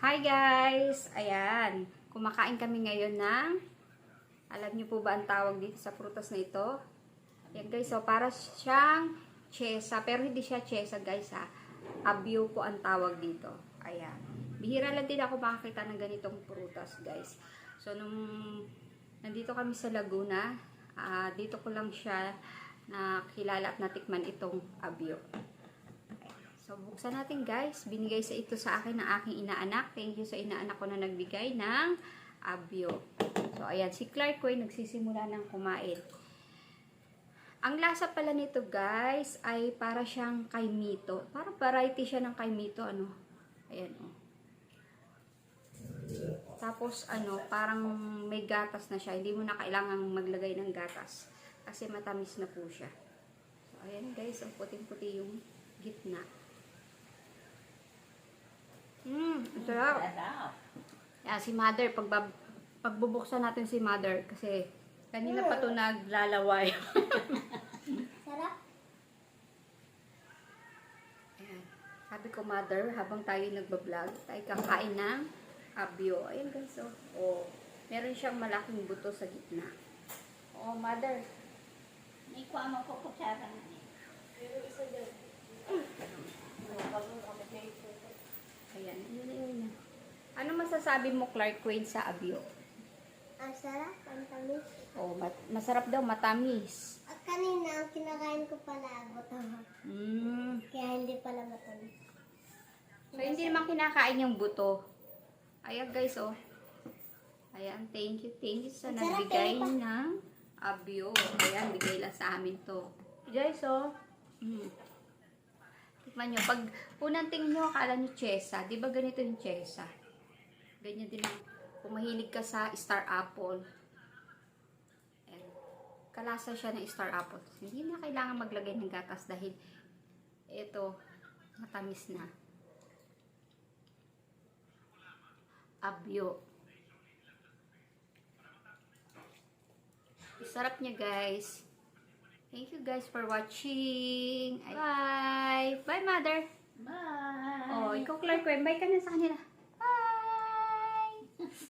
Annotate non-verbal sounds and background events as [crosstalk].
Hi guys! Ayan, kumakain kami ngayon ng, alam niyo po ba ang tawag dito sa prutas na ito? Ayan guys, so para siyang chesa, pero hindi siya chesa guys ha. Abyo po ang tawag dito. Ayan. Bihira lang din ako makakita ng ganitong prutas guys. So nung nandito kami sa Laguna, ah, dito ko lang siya nakilala at natikman itong abyo. So, buksan natin guys. Binigay sa ito sa akin ng aking inaanak. Thank you sa inaanak ko na nagbigay ng abyo. So, ayan. Si Clark ko ay nagsisimula ng kumain. Ang lasa pala nito guys ay para siyang kaimito. Parang variety siya ng kaimito. Ano? Ayan oh. Tapos ano, parang may gatas na siya. Hindi mo na kailangang maglagay ng gatas. Kasi matamis na po siya. So, ayan guys. Ang puting-puti yung gitna. Ang sarap. Yeah, si mother, pag pagbubuksan natin si mother, kasi kanina pa to naglalaway. [laughs] Sarap. Ayan. Sabi ko, mother, habang tayo nagbablog, tayo kakain ng abyo. Ayan guys, oh. oh. Meron siyang malaking buto sa gitna. Oh, mother. May kuha mo ko kutsara na eh. Ayan, yun na yun. na. Ano masasabi mo, Clark Quaid, sa abyo? Ang sarap, ang tamis. Oh, mat- masarap daw, matamis. At kanina, ang kinakain ko pala buto. Mm. Kaya hindi pala matamis. So, hindi naman kinakain yung buto. Ayan, guys, oh. Ayan, thank you, thank you sa Ang sarap, nagbigay eh, pa. ng abyo. Ayan, bigay lang sa amin to. Guys, oh. Mm. Tikman nyo. Pag unang tingin nyo, akala nyo chesa. Di ba ganito yung chesa? Ganyan din ang kung mahilig ka sa star apple. Ayan. Kalasa siya ng star apple. Hindi na kailangan maglagay ng gatas dahil ito, matamis na. Abyo. Sarap niya guys. Thank you guys for watching. Bye! Bye, mother! Bye! Oh, ikaw Clark, bye ka na sa kanila.